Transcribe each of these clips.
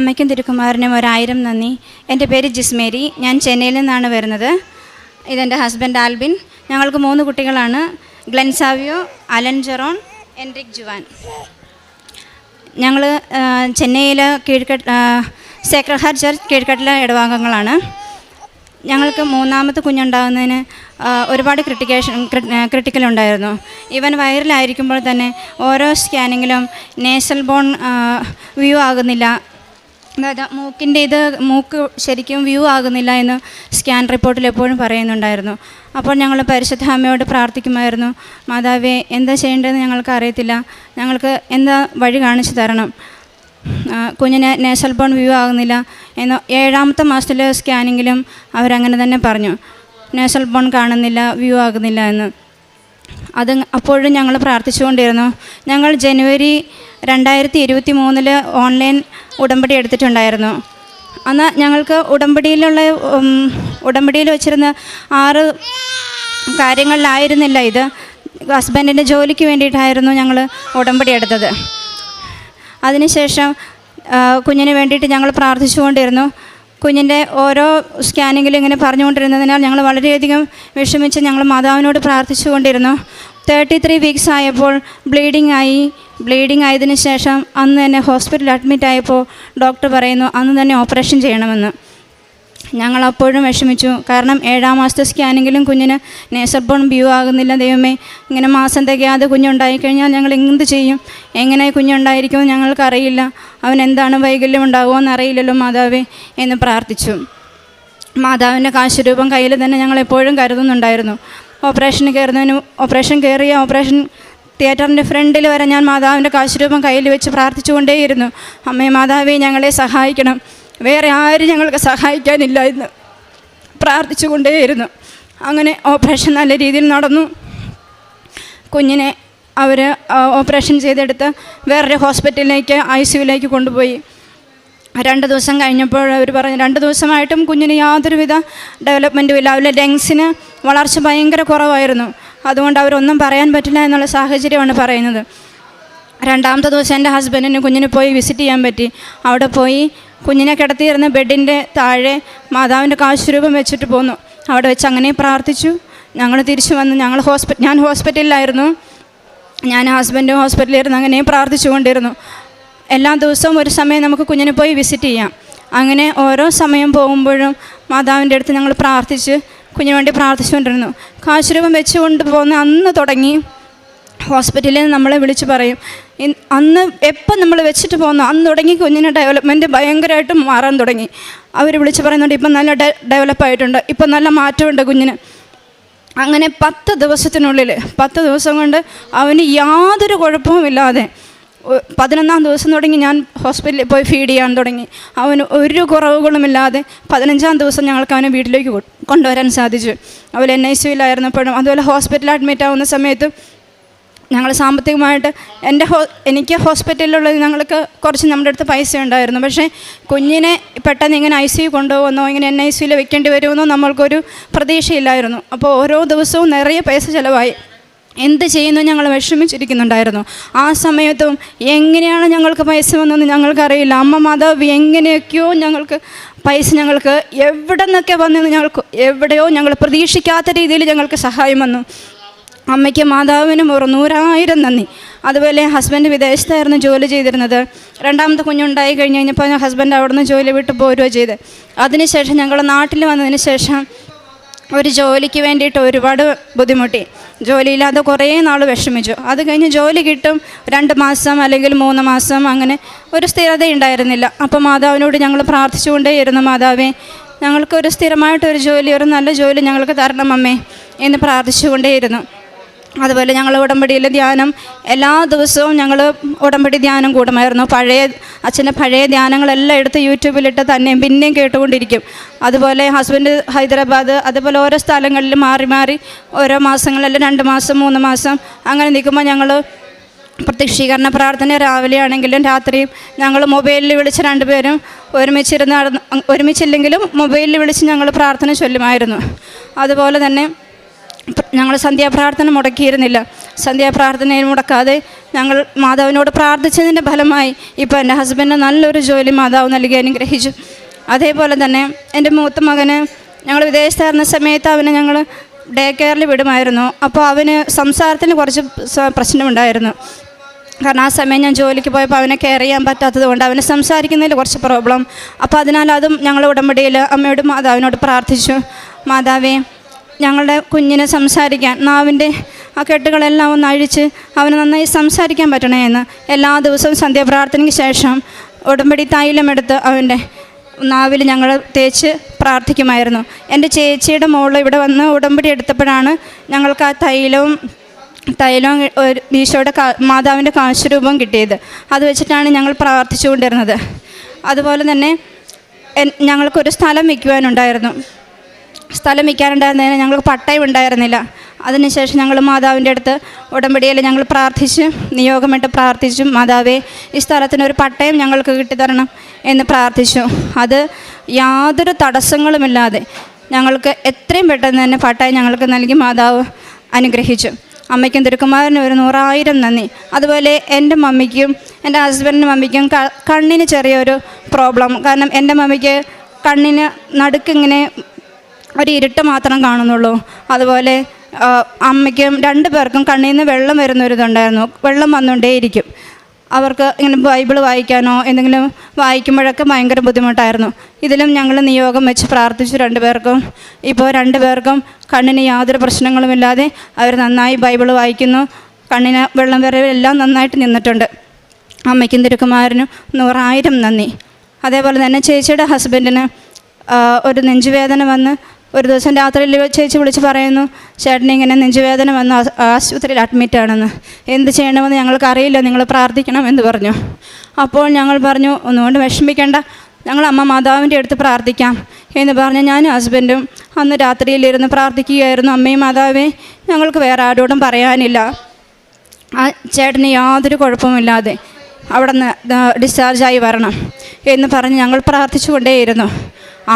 അമ്മയ്ക്കും തിരുക്കുമാറിനും ഒരായിരം നന്ദി. എന്റെ പേര് ജിസ്മേരി. ഞാൻ ചെന്നൈയിൽ നിന്നാണ് വരുന്നത്. ഇതെന്റെ ഹസ്ബൻഡ് ആൽബിൻ. ഞങ്ങൾക്ക് മൂന്ന് കുട്ടികളാണ്. ഗ്ലെൻസാവിയോ അലൻ ജെറോൺ എൻറിക് ജുവാൻ. ഞങ്ങൾ ചെന്നൈയിൽ കീഴ്ക്കട്ട് സേക്രഹാർ ചർച്ച് കീഴ്ക്കട്ടിലെ ഇടവാംഗങ്ങളാണ് ഞങ്ങൾക്ക് മൂന്നാമത്തെ കുഞ്ഞുണ്ടാകുന്നതിന് ഒരുപാട് ക്രിട്ടിക്കേഷൻ ക്രിട്ടിക്കൽ ഉണ്ടായിരുന്നു. ഇവൻ വയറിലായിരിക്കുമ്പോൾ തന്നെ ഓരോ സ്കാനിങ്ങിലും നേസൽ ബോൺ വ്യൂ ആകുന്നില്ല. മൂക്കിന്റെ ഇത് മൂക്ക് ശരിക്കും വ്യൂ ആകുന്നില്ല എന്ന് സ്കാൻ റിപ്പോർട്ടിൽ എപ്പോഴും പറയുന്നുണ്ടായിരുന്നു. അപ്പോൾ ഞങ്ങൾ പരിശുദ്ധ അമ്മയോട് പ്രാർത്ഥിക്കുമായിരുന്നു. മാതാവേ എന്താ ചെയ്യേണ്ടതെന്ന് ഞങ്ങൾക്ക് അറിയത്തില്ല. ഞങ്ങൾക്ക് എന്താ വഴി കാണിച്ചു തരണം? കുഞ്ഞിന് നേസൽ ബോൺ വ്യൂ ആകുന്നില്ല എന്ന് ഏഴാമത്തെ മാസത്തിലെ സ്കാനിങ്ങിലും അവരങ്ങനെ തന്നെ പറഞ്ഞു. നേസൽ ബോൺ കാണുന്നില്ല വ്യൂ ആകുന്നില്ല എന്ന്. അത് അപ്പോഴും ഞങ്ങൾ പ്രാർത്ഥിച്ചുകൊണ്ടിരുന്നു. ഞങ്ങൾ ജനുവരി രണ്ടായിരത്തി ഇരുപത്തി മൂന്നിൽ ഓൺലൈൻ ഉടമ്പടി എടുത്തിട്ടുണ്ടായിരുന്നു. അന്ന് ഞങ്ങൾക്ക് ഉടമ്പടിയിലുള്ള ഉടമ്പടിയിൽ വെച്ചിരുന്ന ആറ് കാര്യങ്ങളിലായിരുന്നില്ല ഇത്. ഹസ്ബൻഡിന്റെ ജോലിക്ക് വേണ്ടിയിട്ടായിരുന്നു ഞങ്ങൾ ഉടമ്പടി എടുത്തത്. അതിനുശേഷം കുഞ്ഞിന് വേണ്ടിയിട്ട് ഞങ്ങൾ പ്രാർത്ഥിച്ചുകൊണ്ടിരുന്നു. കുഞ്ഞിന്റെ ഓരോ സ്കാനിങ്ങിലും ഇങ്ങനെ പറഞ്ഞുകൊണ്ടിരുന്നതിനാൽ ഞങ്ങൾ വളരെയധികം വിഷമിച്ച് ഞങ്ങൾ മാതാവിനോട് പ്രാർത്ഥിച്ചുകൊണ്ടിരുന്നു. തേർട്ടി ത്രീ വീക്സ് ആയപ്പോൾ ബ്ലീഡിംഗ് ആയി. ബ്ലീഡിംഗ് ആയതിനു ശേഷം അന്ന് തന്നെ ഹോസ്പിറ്റലിൽ അഡ്മിറ്റ് ആയപ്പോൾ ഡോക്ടർ പറയുന്നു അന്ന് തന്നെ ഓപ്പറേഷൻ ചെയ്യണമെന്ന്. ഞങ്ങൾ അപ്പോഴും വിഷമിച്ചു. കാരണം ഏഴാം മാസത്തെ സ്കാനിങ്ങിലും കുഞ്ഞിന് നേസർ ബോൺ വ്യൂ ആകുന്നില്ല. ദൈവമേ ഇങ്ങനെ മാസം തികയാതെ കുഞ്ഞുണ്ടായിക്കഴിഞ്ഞാൽ ഞങ്ങൾ എന്ത് ചെയ്യും? എങ്ങനെ കുഞ്ഞുണ്ടായിരിക്കുമെന്ന് ഞങ്ങൾക്കറിയില്ല. അവൻ എന്താണ് വൈകല്യം ഉണ്ടാകുമോ എന്നറിയില്ലല്ലോ മാതാവേ എന്ന് പ്രാർത്ഥിച്ചു. മാതാവിന്റെ കാശുരൂപം കയ്യിൽ തന്നെ ഞങ്ങൾ എപ്പോഴും കരുതുന്നുണ്ടായിരുന്നു. ഓപ്പറേഷന് കയറുന്നതിന് ഓപ്പറേഷൻ കയറിയ ഓപ്പറേഷൻ തിയേറ്ററിന്റെ ഫ്രണ്ടിൽ വരെ ഞാൻ മാതാവിന്റെ കാശുരൂപം കയ്യിൽ വെച്ച് പ്രാർത്ഥിച്ചുകൊണ്ടേയിരുന്നു. അമ്മേ മാതാവേ ഞങ്ങളെ സഹായിക്കണം. വേറെ ആരും ഞങ്ങൾക്ക് സഹായിക്കാനില്ല എന്ന് പ്രാർത്ഥിച്ചുകൊണ്ടേയിരുന്നു. അങ്ങനെ ഓപ്പറേഷൻ നല്ല രീതിയിൽ നടന്നു. കുഞ്ഞിനെ അവർ ഓപ്പറേഷൻ ചെയ്തെടുത്ത് വേറൊരു ഹോസ്പിറ്റലിലേക്ക് ഐ സിയുലേക്ക് കൊണ്ടുപോയി. രണ്ട് ദിവസം കഴിഞ്ഞപ്പോൾ അവർ പറഞ്ഞു രണ്ട് ദിവസമായിട്ടും കുഞ്ഞിന് യാതൊരുവിധ ഡെവലപ്മെന്റും ഇല്ല. അവരുടെ ലങ്സിന് വളർച്ച ഭയങ്കര കുറവായിരുന്നു. അതുകൊണ്ട് അവരൊന്നും പറയാൻ പറ്റില്ല എന്നുള്ള സാഹചര്യമാണ് പറയുന്നത്. രണ്ടാമത്തെ ദിവസം എന്റെ ഹസ്ബൻഡിന് കുഞ്ഞിന് പോയി വിസിറ്റ് ചെയ്യാൻ പറ്റി. അവിടെ പോയി കുഞ്ഞിനെ കിടത്തിയിരുന്ന ബെഡിന്റെ താഴെ മാതാവിന്റെ കാശുരൂപം വെച്ചിട്ട് പോന്നു. അവിടെ വെച്ച് അങ്ങനെ പ്രാർത്ഥിച്ചു. ഞങ്ങൾ തിരിച്ചു വന്ന്. ഞങ്ങൾ ഹോസ്പിറ്റൽ ഞാൻ ഹോസ്പിറ്റലിലായിരുന്നു. ഞാൻ ഹസ്ബൻഡ് ഹോസ്പിറ്റലിലായിരുന്നു. അങ്ങനെ പ്രാർത്ഥിച്ചുകൊണ്ടിരുന്നു. എല്ലാ ദിവസവും ഒരു സമയം നമുക്ക് കുഞ്ഞിനെ പോയി വിസിറ്റ് ചെയ്യാം. അങ്ങനെ ഓരോ സമയം പോകുമ്പോഴും മാതാവിന്റെ അടുത്ത് ഞങ്ങൾ പ്രാർത്ഥിച്ച് കുഞ്ഞിനു വേണ്ടി പ്രാർത്ഥിച്ചുകൊണ്ടിരുന്നു. കാശുരൂപം വെച്ചുകൊണ്ട് പോകുന്ന അന്ന് തുടങ്ങി ഹോസ്പിറ്റലിൽ നിന്ന് നമ്മളെ വിളിച്ച് പറയും അന്ന് എപ്പം നമ്മൾ വെച്ചിട്ട് പോകുന്നു അന്ന് തുടങ്ങി കുഞ്ഞിനെ ഡെവലപ്മെന്റ് ഭയങ്കരമായിട്ട് മാറാൻ തുടങ്ങി. അവർ വിളിച്ച് പറയുന്നുണ്ട് ഇപ്പം നല്ല ഡെ ഡെവലപ്പായിട്ടുണ്ട് ഇപ്പം നല്ല മാറ്റമുണ്ട് കുഞ്ഞിന്. അങ്ങനെ പത്ത് ദിവസത്തിനുള്ളിൽ പത്ത് ദിവസം കൊണ്ട് അവന് യാതൊരു കുഴപ്പവുമില്ലാതെ പതിനൊന്നാം ദിവസം തുടങ്ങി ഞാൻ ഹോസ്പിറ്റലിൽ പോയി ഫീഡ് ചെയ്യാൻ തുടങ്ങി. അവന് ഒരു കുറവുകളുമില്ലാതെ പതിനഞ്ചാം ദിവസം ഞങ്ങൾക്ക് അവനെ വീട്ടിലേക്ക് കൊണ്ടുവരാൻ സാധിച്ചു. അവൻ എൻ ഐ സിയിലായിരുന്നപ്പോഴും അതുപോലെ ഹോസ്പിറ്റലിൽ അഡ്മിറ്റ് ആവുന്ന സമയത്ത് ഞങ്ങൾ സാമ്പത്തികമായിട്ട് എന്റെ ഹോ എനിക്ക് ഹോസ്പിറ്റലിലുള്ളത് ഞങ്ങൾക്ക് കുറച്ച് നമ്മുടെ അടുത്ത് പൈസ ഉണ്ടായിരുന്നു. പക്ഷേ കുഞ്ഞിനെ പെട്ടെന്ന് ഇങ്ങനെ ഐ സി കൊണ്ടുപോകുന്നോ ഇങ്ങനെ എൻ ഐ സിയിൽ വെക്കേണ്ടി വരുമെന്നോ നമ്മൾക്കൊരു പ്രതീക്ഷയില്ലായിരുന്നു. അപ്പോൾ ഓരോ ദിവസവും നിറയെ പൈസ ചിലവായി. എന്ത് ചെയ്യുന്നു ഞങ്ങൾ വിഷമിച്ചിരിക്കുന്നുണ്ടായിരുന്നു. ആ സമയത്തും എങ്ങനെയാണ് ഞങ്ങൾക്ക് പൈസ വന്നതെന്ന് ഞങ്ങൾക്കറിയില്ല. അമ്മ മാതാവ് എങ്ങനെയൊക്കെയോ ഞങ്ങൾക്ക് പൈസ ഞങ്ങൾക്ക് എവിടെ നിന്നൊക്കെ വന്നെന്ന് ഞങ്ങൾക്ക് എവിടെയോ ഞങ്ങൾ പ്രതീക്ഷിക്കാത്ത രീതിയിൽ ഞങ്ങൾക്ക് സഹായം വന്നു. അമ്മയ്ക്ക് മാതാവിനും ഒരു നൂറായിരം നന്ദി. അതുപോലെ ഹസ്ബൻഡ് വിദേശത്തായിരുന്നു ജോലി ചെയ്തിരുന്നത്. രണ്ടാമത്തെ കുഞ്ഞുണ്ടായി കഴിഞ്ഞ് കഴിഞ്ഞപ്പോൾ ഹസ്ബൻഡ് അവിടെ നിന്ന് ജോലി വിട്ട് പോരുകയോ ചെയ്ത്. അതിനുശേഷം ഞങ്ങൾ നാട്ടിൽ വന്നതിന് ശേഷം ഒരു ജോലിക്ക് വേണ്ടിയിട്ട് ഒരുപാട് ബുദ്ധിമുട്ടി. ജോലിയില്ലാതെ കുറേ നാൾ വിഷമിച്ചു. അത് കഴിഞ്ഞ് ജോലി കിട്ടും രണ്ട് മാസം അല്ലെങ്കിൽ മൂന്ന് മാസം അങ്ങനെ ഒരു സ്ഥിരത ഉണ്ടായിരുന്നില്ല അപ്പോൾ മാതാവിനോട് ഞങ്ങൾ പ്രാർത്ഥിച്ചുകൊണ്ടേയിരുന്നു മാതാവേ ഞങ്ങൾക്കൊരു സ്ഥിരമായിട്ടൊരു ജോലി ഒരു നല്ല ജോലി ഞങ്ങൾക്ക് തരണം അമ്മേ എന്ന് പ്രാർത്ഥിച്ചുകൊണ്ടേയിരുന്നു. അതുപോലെ ഞങ്ങൾ ഉടമ്പടിയിൽ ധ്യാനം എല്ലാ ദിവസവും ഞങ്ങൾ ഉടമ്പടി ധ്യാനം കൂടുമായിരുന്നു പഴയ അച്ഛന്റെ പഴയ ധ്യാനങ്ങളെല്ലാം എടുത്ത് യൂട്യൂബിലിട്ട് തന്നെയും പിന്നെയും കേട്ടുകൊണ്ടിരിക്കും. അതുപോലെ ഹസ്ബൻഡ് ഹൈദരാബാദ് അതുപോലെ ഓരോ സ്ഥലങ്ങളിൽ മാറി മാറി ഓരോ മാസങ്ങളിൽ രണ്ട് മാസം മൂന്ന് മാസം അങ്ങനെ നിൽക്കുമ്പോൾ ഞങ്ങൾ പ്രത്യക്ഷീകരണ പ്രാർത്ഥന രാവിലെ ആണെങ്കിലും രാത്രിയും ഞങ്ങൾ മൊബൈലിൽ വിളിച്ച് രണ്ടുപേരും ഒരുമിച്ചിരുന്ന് ഒരുമിച്ചില്ലെങ്കിലും മൊബൈലിൽ വിളിച്ച് ഞങ്ങൾ പ്രാർത്ഥന ചൊല്ലുമായിരുന്നു. അതുപോലെ തന്നെ ഞങ്ങൾ സന്ധ്യാപ്രാർത്ഥന മുടക്കിയിരുന്നില്ല. സന്ധ്യാപ്രാർത്ഥനയിൽ മുടക്കാതെ ഞങ്ങൾ മാതാവിനോട് പ്രാർത്ഥിച്ചതിന്റെ ഫലമായി ഇപ്പോൾ എന്റെ ഹസ്ബൻഡ് നല്ലൊരു ജോലി മാതാവ് നൽകി അനുഗ്രഹിച്ചു. അതേപോലെ തന്നെ എന്റെ മൂത്ത മകന് ഞങ്ങൾ വിദേശത്തായിരുന്ന സമയത്ത് അവനെ ഞങ്ങൾ ഡേ കെയറിൽ വിടുമായിരുന്നു. അപ്പോൾ അവന് സംസാരത്തിന് കുറച്ച് പ്രശ്നമുണ്ടായിരുന്നു. കാരണം ആ സമയം ഞാൻ ജോലിക്ക് പോയപ്പോൾ അവനെ കെയർ ചെയ്യാൻ പറ്റാത്തത് കൊണ്ട് അവനെ സംസാരിക്കുന്നതിൽ കുറച്ച് പ്രോബ്ലം. അപ്പോൾ അതിനാൽ അതും ഞങ്ങൾ ഉടമ്പടിയിൽ അമ്മയോട് മാതാവിനോട് പ്രാർത്ഥിച്ചു. മാതാവേ ഞങ്ങളുടെ കുഞ്ഞിനെ സംസാരിക്കാൻ നാവിന്റെ ആ കെട്ടുകളെല്ലാം ഒന്ന് അഴിച്ച് അവന് നന്നായി സംസാരിക്കാൻ പറ്റണേ എന്ന്. എല്ലാ ദിവസവും സന്ധ്യാപ്രാർത്ഥനയ്ക്ക് ശേഷം ഉടമ്പടി തൈലമെടുത്ത് അവന്റെ നാവിൽ ഞങ്ങൾ തേച്ച് പ്രാർത്ഥിക്കുമായിരുന്നു. എന്റെ ചേച്ചിയുടെ മോൾ ഇവിടെ വന്ന് ഉടമ്പടി എടുത്തപ്പോഴാണ് ഞങ്ങൾക്ക് ആ തൈലവും ഒരു ഈശോയുടെ മാതാവിന്റെ കാശുരൂപം കിട്ടിയത്. അത് വെച്ചിട്ടാണ് ഞങ്ങൾ പ്രാർത്ഥിച്ചുകൊണ്ടിരുന്നത്. അതുപോലെ തന്നെ ഞങ്ങൾക്കൊരു സ്ഥലം വിൽക്കുവാനുണ്ടായിരുന്നു സ്ഥലം വിൽക്കാനുണ്ടായിരുന്നതിന് ഞങ്ങൾക്ക് പട്ടയം ഉണ്ടായിരുന്നില്ല. അതിനുശേഷം ഞങ്ങൾ മാതാവിന്റെ അടുത്ത് ഉടമ്പടിയിൽ ഞങ്ങൾ പ്രാർത്ഥിച്ച് നിയോഗമിട്ട് പ്രാർത്ഥിച്ചു മാതാവേ ഈ സ്ഥലത്തിനൊരു പട്ടയം ഞങ്ങൾക്ക് കിട്ടിത്തരണം എന്ന് പ്രാർത്ഥിച്ചു. അത് യാതൊരു തടസ്സങ്ങളുമില്ലാതെ ഞങ്ങൾക്ക് എത്രയും പെട്ടെന്ന് തന്നെ പട്ടയം ഞങ്ങൾക്ക് നൽകി മാതാവ് അനുഗ്രഹിച്ചു. അമ്മയ്ക്കും തിരുക്കുമാരനും ഒരു നൂറായിരം നന്ദി. അതുപോലെ എന്റെ മമ്മിക്കും എന്റെ ഹസ്ബൻഡിന്റെ മമ്മിക്കും കണ്ണിന് ചെറിയൊരു പ്രോബ്ലം കാരണം എന്റെ മമ്മിക്ക് കണ്ണിന് നടുക്കിങ്ങനെ ഒരു ഇരുട്ട് മാത്രം കാണുന്നുള്ളൂ. അതുപോലെ അമ്മയ്ക്കും രണ്ട് പേർക്കും കണ്ണിൽ നിന്ന് വെള്ളം വരുന്നൊരിതുണ്ടായിരുന്നു വെള്ളം വന്നുകൊണ്ടേയിരിക്കും. അവർക്ക് ഇങ്ങനെ ബൈബിൾ വായിക്കാനോ എന്തെങ്കിലും വായിക്കുമ്പോഴൊക്കെ ഭയങ്കര ബുദ്ധിമുട്ടായിരുന്നു. ഇതിലും ഞങ്ങൾ നിയോഗം വെച്ച് പ്രാർത്ഥിച്ചു രണ്ടുപേർക്കും ഇപ്പോൾ രണ്ടുപേർക്കും കണ്ണിന് യാതൊരു പ്രശ്നങ്ങളുമില്ലാതെ അവർ നന്നായി ബൈബിൾ വായിക്കുന്നു. കണ്ണിന് വെള്ളം വരവെല്ലാം നന്നായിട്ട് നിന്നിട്ടുണ്ട്. അമ്മയ്ക്കും തിരുക്കുമാരനും നൂറായിരം നന്ദി. അതേപോലെ തന്നെ ചേച്ചിയുടെ ഹസ്ബൻഡിന് ഒരു നെഞ്ചുവേദന വന്ന് ഒരു ദിവസം രാത്രിയിൽ ചേച്ചി വിളിച്ച് പറയുന്നു ചേട്ടൻ ഇങ്ങനെ നെഞ്ചുവേദന വന്ന് ആശുപത്രിയിൽ അഡ്മിറ്റ് ആണെന്ന്. എന്ത് ചെയ്യണമെന്ന് ഞങ്ങൾക്ക് അറിയില്ല നിങ്ങൾ പ്രാർത്ഥിക്കണം എന്ന് പറഞ്ഞു. അപ്പോൾ ഞങ്ങൾ പറഞ്ഞു ഒന്നുകൊണ്ട് വിഷമിക്കേണ്ട ഞങ്ങൾ അമ്മ മാതാവിന്റെ അടുത്ത് പ്രാർത്ഥിക്കാം എന്ന് പറഞ്ഞ് ഞാനും ഹസ്ബൻഡും അന്ന് രാത്രിയിലിരുന്ന് പ്രാർത്ഥിക്കുകയായിരുന്നു അമ്മയും മാതാവേ ഞങ്ങൾക്ക് വേറെ ആരോടും പറയാനില്ല. ആ ചേട്ടന് യാതൊരു കുഴപ്പമില്ലാതെ അവിടെ നിന്ന് ഡിസ്ചാർജായി വരണം എന്ന് പറഞ്ഞ് ഞങ്ങൾ പ്രാർത്ഥിച്ചുകൊണ്ടേയിരുന്നു.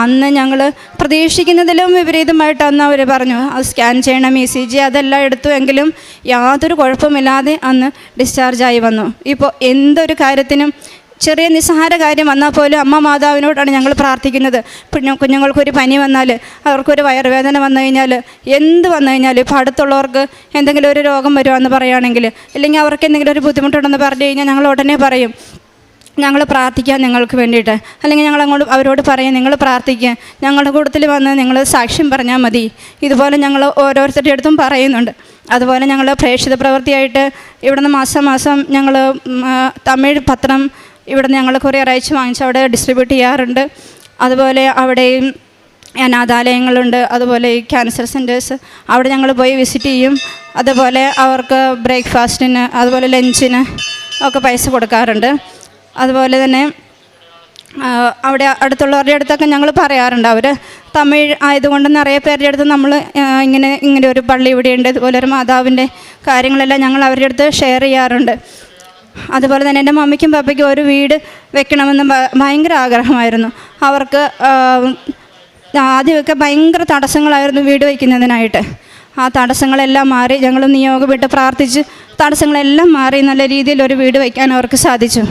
അന്ന് ഞങ്ങൾ പ്രതീക്ഷിക്കുന്നതിലും വിപരീതമായിട്ട് അന്ന് അവർ പറഞ്ഞു അത് സ്കാൻ ചെയ്യണം ഇ സി ജി അതെല്ലാം എടുത്തു എങ്കിലും യാതൊരു കുഴപ്പമില്ലാതെ അന്ന് ഡിസ്ചാർജായി വന്നു. ഇപ്പോൾ എന്തൊരു കാര്യത്തിനും ചെറിയ നിസ്സാര കാര്യം വന്നാൽ പോലും അമ്മ മാതാവിനോടാണ് ഞങ്ങൾ പ്രാർത്ഥിക്കുന്നത്. പിന്നെ കുഞ്ഞുങ്ങൾക്കൊരു പനി വന്നാൽ അവർക്കൊരു വയറുവേദന വന്നു കഴിഞ്ഞാൽ എന്ത് വന്നു കഴിഞ്ഞാൽ ഇപ്പോൾ അടുത്തുള്ളവർക്ക് എന്തെങ്കിലും ഒരു രോഗം വരുവാന്ന് പറയുകയാണെങ്കിൽ അല്ലെങ്കിൽ അവർക്ക് എന്തെങ്കിലും ഒരു ബുദ്ധിമുട്ടുണ്ടെന്ന് പറഞ്ഞു കഴിഞ്ഞാൽ ഞങ്ങൾ ഉടനെ പറയും ഞങ്ങൾ പ്രാർത്ഥിക്കാം നിങ്ങൾക്ക് വേണ്ടിയിട്ട്. അല്ലെങ്കിൽ ഞങ്ങൾ അങ്ങോട്ട് അവരോട് പറയാം നിങ്ങൾ പ്രാർത്ഥിക്കുക ഞങ്ങളുടെ കൂട്ടത്തിൽ വന്ന് നിങ്ങൾ സാക്ഷ്യം പറഞ്ഞാൽ മതി. ഇതുപോലെ ഞങ്ങൾ ഓരോരുത്തരുടെ അടുത്തും പറയുന്നുണ്ട്. അതുപോലെ ഞങ്ങൾ പ്രേക്ഷിത പ്രവൃത്തിയായിട്ട് ഇവിടുന്ന് മാസം മാസം ഞങ്ങൾ തമിഴ് പത്രം ഇവിടുന്ന് ഞങ്ങൾ കൊറിയർ അയച്ച് വാങ്ങിച്ച് അവിടെ ഡിസ്ട്രിബ്യൂട്ട് ചെയ്യാറുണ്ട്. അതുപോലെ അവിടെയും അനാഥാലയങ്ങളുണ്ട്. അതുപോലെ ഈ ക്യാൻസർ സെന്റേഴ്സ് അവിടെ ഞങ്ങൾ പോയി വിസിറ്റ് ചെയ്യും. അതുപോലെ അവർക്ക് ബ്രേക്ക്ഫാസ്റ്റിന് അതുപോലെ ലഞ്ചിന് ഒക്കെ പൈസ കൊടുക്കാറുണ്ട്. അതുപോലെ തന്നെ അവിടെ അടുത്തുള്ളവരുടെ അടുത്തൊക്കെ ഞങ്ങൾ പറയാറുണ്ട്. അവർ തമിഴ് ആയതുകൊണ്ട് നിറയെ പേരുടെ അടുത്ത് നമ്മൾ ഇങ്ങനെ ഇങ്ങനെ ഒരു പള്ളി ഇവിടെയുണ്ട്. ഇതുപോലെ ഒരു മാതാവിന്റെ കാര്യങ്ങളെല്ലാം ഞങ്ങൾ അവരുടെ അടുത്ത് ഷെയർ ചെയ്യാറുണ്ട്. അതുപോലെ തന്നെ എന്റെ മമ്മിക്കും പപ്പയ്ക്കും ഒരു വീട് വെക്കണമെന്ന് ഭയങ്കര ആഗ്രഹമായിരുന്നു. അവർക്ക് ആദ്യമൊക്കെ ഭയങ്കര തടസ്സങ്ങളായിരുന്നു വീട് വയ്ക്കുന്നതിനായിട്ട് ആ തടസ്സങ്ങളെല്ലാം മാറി ഞങ്ങൾ നിയോഗം വിട്ട് പ്രാർത്ഥിച്ച് തടസ്സങ്ങളെല്ലാം മാറി നല്ല രീതിയിൽ ഒരു വീട് വയ്ക്കാൻ അവർക്ക് സാധിച്ചു.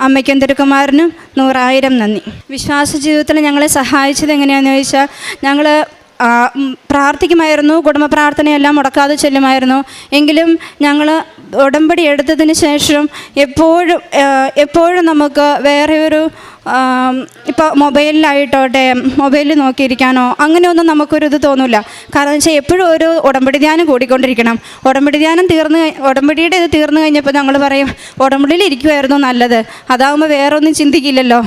അമ്മയ്ക്കും തിരുക്കുമാരനും നൂറായിരം നന്ദി. വിശ്വാസ ജീവിതത്തിൽ ഞങ്ങളെ സഹായിച്ചത് എങ്ങനെയാണെന്ന് ചോദിച്ചാൽ ഞങ്ങൾ പ്രാർത്ഥിക്കുമായിരുന്നു. കുടുംബ പ്രാർത്ഥനയെല്ലാം മുടക്കാതെ ചെല്ലുമായിരുന്നു. എങ്കിലും ഞങ്ങൾ ഉടമ്പടി എടുത്തതിന് ശേഷം എപ്പോഴും എപ്പോഴും നമുക്ക് വേറെ ഒരു ഇപ്പോൾ മൊബൈലിലായിട്ടോട്ടെ മൊബൈലിൽ നോക്കിയിരിക്കാനോ അങ്ങനെയൊന്നും നമുക്കൊരു ഇത് തോന്നില്ല കാരണം വെച്ചാൽ എപ്പോഴും ഒരു ഉടമ്പടി ധ്യാനം കൂടിക്കൊണ്ടിരിക്കണം. ഉടമ്പടി ധ്യാനം തീർന്ന് ഉടമ്പടിയുടെ ഇത് തീർന്നു കഴിഞ്ഞപ്പോൾ ഞങ്ങൾ പറയും ഉടമ്പടിയിൽ ഇരിക്കുമായിരുന്നു നല്ലത്. അതാകുമ്പോൾ വേറെ ഒന്നും ചിന്തിക്കില്ലല്ലോ.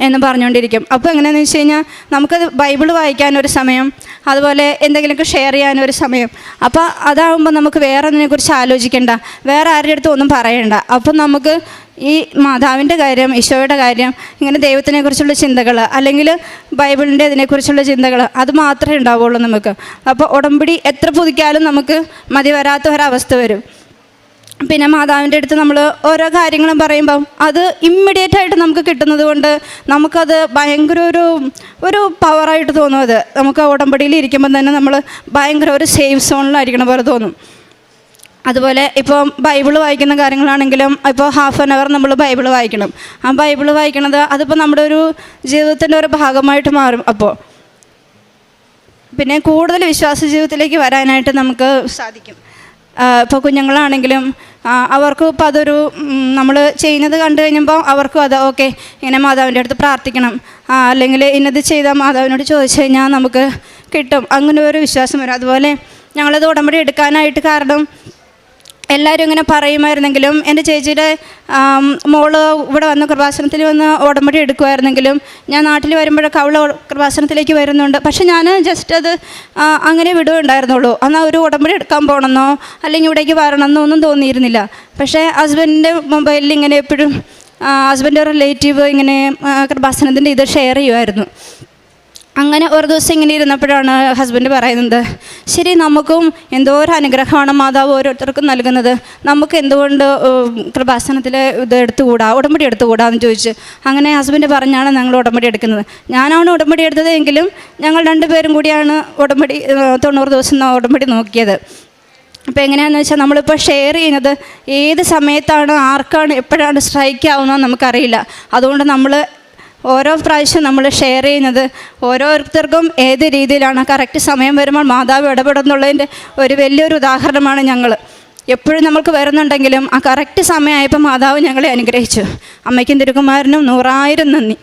എന്ന് പറഞ്ഞുകൊണ്ടിരിക്കും. അപ്പോൾ എങ്ങനെയാണെന്ന് വെച്ച് കഴിഞ്ഞാൽ നമുക്ക് ബൈബിൾ വായിക്കാനൊരു സമയം അതുപോലെ എന്തെങ്കിലുമൊക്കെ ഷെയർ ചെയ്യാനൊരു സമയം. അപ്പോൾ അതാകുമ്പോൾ നമുക്ക് വേറെ ഒന്നിനെക്കുറിച്ച് ആലോചിക്കേണ്ട. വേറെ ആരുടെ അടുത്തും ഒന്നും പറയണ്ട. അപ്പം നമുക്ക് ഈ മാതാവിന്റെ കാര്യം ഈശോയുടെ കാര്യം ഇങ്ങനെ ദൈവത്തിനെക്കുറിച്ചുള്ള ചിന്തകൾ അല്ലെങ്കിൽ ബൈബിളിന്റെ ഇതിനെക്കുറിച്ചുള്ള ചിന്തകൾ അത് മാത്രമേ ഉണ്ടാവുള്ളൂ നമുക്ക്. അപ്പോൾ ഉടമ്പടി എത്ര പുതുക്കിയാലും നമുക്ക് മതി വരാത്ത ഒരവസ്ഥ വരും. പിന്നെ മാതാവിന്റെ അടുത്ത് നമ്മൾ ഓരോ കാര്യങ്ങളും പറയുമ്പം അത് ഇമ്മീഡിയറ്റ് ആയിട്ട് നമുക്ക് കിട്ടുന്നത് കൊണ്ട് നമുക്കത് ഭയങ്കര ഒരു ഒരു പവറായിട്ട് തോന്നും അത്. നമുക്ക് ഉടമ്പടിയിൽ ഇരിക്കുമ്പം തന്നെ നമ്മൾ ഭയങ്കര ഒരു സേഫ് സോണിലായിരിക്കണ പോലെ തോന്നും. അതുപോലെ ഇപ്പോൾ ബൈബിൾ വായിക്കുന്ന കാര്യങ്ങളാണെങ്കിലും ഇപ്പോൾ ഹാഫ് ആൻ അവർ നമ്മൾ ബൈബിൾ വായിക്കണം. ആ ബൈബിൾ വായിക്കണത് അതിപ്പോൾ നമ്മുടെ ഒരു ജീവിതത്തിന്റെ ഒരു ഭാഗമായിട്ട് മാറും അപ്പോൾ പിന്നെ കൂടുതൽ വിശ്വാസ ജീവിതത്തിലേക്ക് വരാനായിട്ട് നമുക്ക് സാധിക്കും. ഇപ്പോൾ കുഞ്ഞുങ്ങളാണെങ്കിലും അവർക്കും ഇപ്പോൾ അതൊരു നമ്മൾ ചെയ്യുന്നത് കണ്ടു കഴിഞ്ഞപ്പോൾ അവർക്കും അത് ഓക്കെ ഇങ്ങനെ മാതാവിന്റെ അടുത്ത് പ്രാർത്ഥിക്കണം. അല്ലെങ്കിൽ ഇന്നത് ചെയ്താൽ മാതാവിനോട് ചോദിച്ചു കഴിഞ്ഞാൽ നമുക്ക് കിട്ടും. അങ്ങനെ ഒരു വിശ്വാസം വരും. അതുപോലെ ഞങ്ങളത് ഉടമ്പടി എടുക്കാനായിട്ട് കാരണം എല്ലാവരും ഇങ്ങനെ പറയുമായിരുന്നെങ്കിലും എന്റെ ചേച്ചിയുടെ മോൾ ഇവിടെ വന്ന് കൃപാസനത്തിൽ വന്ന് ഉടമ്പടി എടുക്കുമായിരുന്നെങ്കിലും ഞാൻ നാട്ടിൽ വരുമ്പോഴൊക്കെ അവൾ കൃപാസനത്തിലേക്ക് വരുന്നുണ്ട്. പക്ഷെ ഞാൻ ജസ്റ്റ് അത് അങ്ങനെ വിടുകയുണ്ടായിരുന്നുള്ളൂ. എന്നാൽ ഒരു ഉടമ്പടി എടുക്കാൻ പോകണമെന്നോ അല്ലെങ്കിൽ ഇവിടേക്ക് വരണമെന്നോ ഒന്നും തോന്നിയിരുന്നില്ല. പക്ഷേ ഹസ്ബൻഡിന്റെ മൊബൈലിൽ ഇങ്ങനെ എപ്പോഴും ഹസ്ബൻഡ് റിലേറ്റീവ് ഇങ്ങനെ കൃപാസനത്തിന്റെ ഇത് ഷെയർ ചെയ്യുമായിരുന്നു. അങ്ങനെ ഒരു ദിവസം ഇങ്ങനെ ഇരുന്നപ്പോഴാണ് ഹസ്ബൻഡ് പറയുന്നത് ശരി നമുക്കും എന്തോ ഒരു അനുഗ്രഹമാണ് മാതാവ് ഓരോരുത്തർക്കും നൽകുന്നത്. നമുക്ക് എന്തുകൊണ്ട് കൃപാസനത്തിൽ ഇത് എടുത്തുകൂടാ? ഉടമ്പടി എടുത്തുകൂടാ? എന്ന് ചോദിച്ചു. അങ്ങനെ ഹസ്ബൻഡ് പറഞ്ഞാണ് ഞങ്ങൾ ഉടമ്പടി എടുക്കുന്നത്. ഞാനാണ് ഉടമ്പടി എടുത്തത് എങ്കിലും ഞങ്ങൾ രണ്ടുപേരും കൂടിയാണ് ഉടമ്പടി തൊണ്ണൂറ് ദിവസം ഉടമ്പടി നോക്കിയത്. അപ്പോൾ എങ്ങനെയാണെന്ന് വെച്ചാൽ നമ്മളിപ്പോൾ ഷെയർ ചെയ്യുന്നത് ഏത് സമയത്താണ് ആർക്കാണ് എപ്പോഴാണ് സ്ട്രൈക്ക് ആവുന്നതെന്ന് നമുക്കറിയില്ല. അതുകൊണ്ട് നമ്മൾ ഓരോ പ്രാവശ്യം നമ്മൾ ഷെയർ ചെയ്യുന്നത് ഓരോരുത്തർക്കും ഏത് രീതിയിലാണ് കറക്റ്റ് സമയം വരുമ്പോൾ മാതാവ് ഇടപെടുന്നുള്ളതിന്റെ ഒരു വലിയൊരു ഉദാഹരണമാണ് ഞങ്ങൾ. എപ്പോഴും നമുക്ക് വരുന്നുണ്ടെങ്കിലും ആ കറക്റ്റ് സമയമായപ്പോൾ മാതാവ് ഞങ്ങളെ അനുഗ്രഹിച്ചു. അമ്മയ്ക്കും തിരുക്കുമാരനും നൂറായിരം നന്ദി.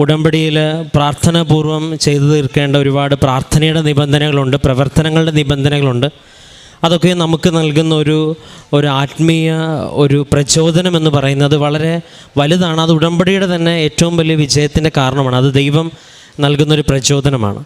ഉടമ്പടിയിൽ പ്രാർത്ഥനാപൂർവം ചെയ്തു തീർക്കേണ്ട ഒരുപാട് പ്രാർത്ഥനയുടെ നിബന്ധനകളുണ്ട് പ്രവർത്തനങ്ങളുടെ നിബന്ധനകളുണ്ട്. അതൊക്കെ നമുക്ക് നൽകുന്ന ഒരു ഒരു ആത്മീയ ഒരു പ്രചോദനം എന്ന് പറയുന്നത് വളരെ വലുതാണ്. അത് ഉടമ്പടിയുടെ തന്നെ ഏറ്റവും വലിയ വിജയത്തിന്റെ കാരണമാണ്. അത് ദൈവം നൽകുന്നൊരു പ്രചോദനമാണ്.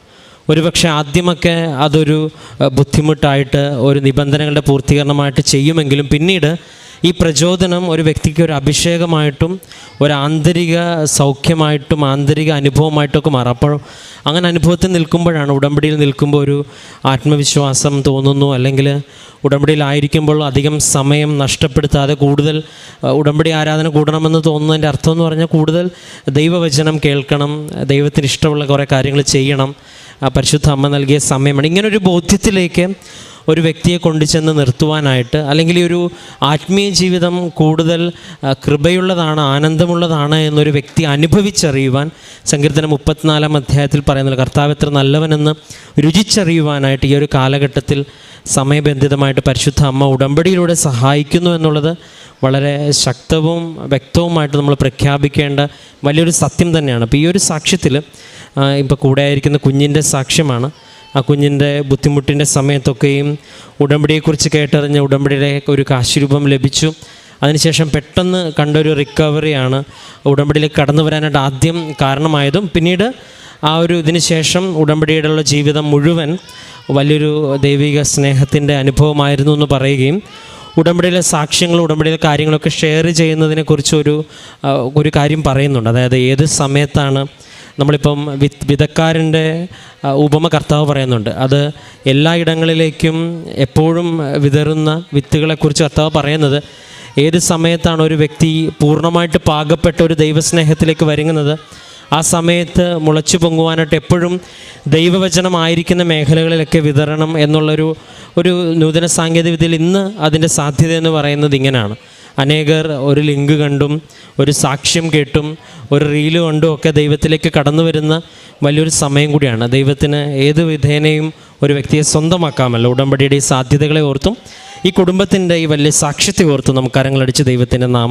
ഒരുപക്ഷെ ആദ്യമൊക്കെ അതൊരു ബുദ്ധിമുട്ടായിട്ട് ഒരു നിബന്ധനകളുടെ പൂർത്തീകരണമായിട്ട് ചെയ്യുമെങ്കിലും പിന്നീട് ഈ പ്രചോദനം ഒരു വ്യക്തിക്ക് ഒരു അഭിഷേകമായിട്ടും ഒരു ആന്തരിക സൗഖ്യമായിട്ടും ആന്തരിക അനുഭവമായിട്ടൊക്കെ മാറും. അപ്പോൾ അങ്ങനെ അനുഭവത്തിൽ നിൽക്കുമ്പോഴാണ് ഉടമ്പടിയിൽ നിൽക്കുമ്പോൾ ഒരു ആത്മവിശ്വാസം തോന്നുന്നു. അല്ലെങ്കിൽ ഉടമ്പടിയിലായിരിക്കുമ്പോൾ അധികം സമയം നഷ്ടപ്പെടുത്താതെ കൂടുതൽ ഉടമ്പടി ആരാധന കൂടണമെന്ന് തോന്നുന്നതിന്റെ അർത്ഥം എന്ന് പറഞ്ഞാൽ കൂടുതൽ ദൈവവചനം കേൾക്കണം ദൈവത്തിന് ഇഷ്ടമുള്ള കുറേ കാര്യങ്ങൾ ചെയ്യണം പരിശുദ്ധ അമ്മ നൽകിയ സമയമാണ്. ഇങ്ങനൊരു ബോധ്യത്തിലേക്ക് ഒരു വ്യക്തിയെ കൊണ്ടുചെന്ന് നിർത്തുവാനായിട്ട് അല്ലെങ്കിൽ ഒരു ആത്മീയ ജീവിതം കൂടുതൽ കൃപയുള്ളതാണ് ആനന്ദമുള്ളതാണ് എന്നൊരു വ്യക്തി അനുഭവിച്ചറിയുവാൻ സങ്കീർത്തനം മുപ്പത്തിനാലാം അധ്യായത്തിൽ പറയുന്നത് കർത്താവ് എത്ര നല്ലവനെന്ന് രുചിച്ചറിയുവാനായിട്ട് ഈ ഒരു കാലഘട്ടത്തിൽ സമയബന്ധിതമായിട്ട് പരിശുദ്ധ അമ്മ ഉടമ്പടിയിലൂടെ സഹായിക്കുന്നു എന്നുള്ളത് വളരെ ശക്തവും വ്യക്തവുമായിട്ട് നമ്മൾ പ്രഖ്യാപിക്കേണ്ട വലിയൊരു സത്യം തന്നെയാണ്. അപ്പോൾ ഈ ഒരു സാക്ഷ്യത്തിൽ ഇപ്പോൾ കൂടെയായിരിക്കുന്ന കുഞ്ഞിന്റെ സാക്ഷ്യമാണ്. ആ കുഞ്ഞിന്റെ ബുദ്ധിമുട്ടിന്റെ സമയത്തൊക്കെയും ഉടമ്പടിയെക്കുറിച്ച് കേട്ടറിഞ്ഞ ഉടമ്പടിയുടെ ഒരു കാശുരൂപം ലഭിച്ചു. അതിനുശേഷം പെട്ടെന്ന് കണ്ടൊരു റിക്കവറിയാണ് ഉടമ്പടിയിലേക്ക് കടന്നു വരാനായിട്ട് ആദ്യം കാരണമായതും. പിന്നീട് ആ ഒരു ഇതിന് ശേഷം ഉടമ്പടിയുടെ ജീവിതം മുഴുവൻ വലിയൊരു ദൈവിക സ്നേഹത്തിന്റെ അനുഭവമായിരുന്നു എന്ന് പറയുകയും ഉടമ്പടിയിലെ സാക്ഷ്യങ്ങൾ ഉടമ്പടിയിലെ കാര്യങ്ങളൊക്കെ ഷെയർ ചെയ്യുന്നതിനെക്കുറിച്ച് ഒരു ഒരു കാര്യം പറയുന്നുണ്ട്. അതായത് ഏത് സമയത്താണ് നമ്മളിപ്പം വി വിധക്കാരന്റെ ഉപമ കർത്താവ് പറയുന്നുണ്ട്. അത് എല്ലാ ഇടങ്ങളിലേക്കും എപ്പോഴും വിതറുന്ന വിത്തുകളെക്കുറിച്ച് കർത്താവ് പറയുന്നത് ഏത് സമയത്താണ് ഒരു വ്യക്തി പൂർണമായിട്ട് പാകപ്പെട്ട ഒരു ദൈവസ്നേഹത്തിലേക്ക് വരുന്നത് ആ സമയത്ത് മുളച്ചു പൊങ്ങുവാനായിട്ട് എപ്പോഴും ദൈവവചനമായിരിക്കുന്ന മേഖലകളിലൊക്കെ വിതരണം എന്നുള്ളൊരു ഒരു നൂതന സാങ്കേതികവിദ്യയിൽ ഇന്ന് അതിന്റെ സാധ്യത എന്ന് പറയുന്നത് ഇങ്ങനെയാണ് അനേകർ ഒരു ലിങ്ക് കണ്ടും ഒരു സാക്ഷ്യം കേട്ടും ഒരു റീൽ കണ്ടും ഒക്കെ ദൈവത്തിലേക്ക് കടന്നു വരുന്ന വലിയൊരു സമയം കൂടിയാണ്. ദൈവത്തിന് ഏത് വിധേനയും ഒരു വ്യക്തിയെ സ്വന്തമാക്കാമല്ലോ. ഉടമ്പടിയുടെ സാധ്യതകളെ ഓർത്തും ഈ കുടുംബത്തിന്റെ ഈ വലിയ സാക്ഷ്യത്തെ ഓർത്തും നമുക്ക് കരങ്ങളടിച്ച് ദൈവത്തിന്റെ നാം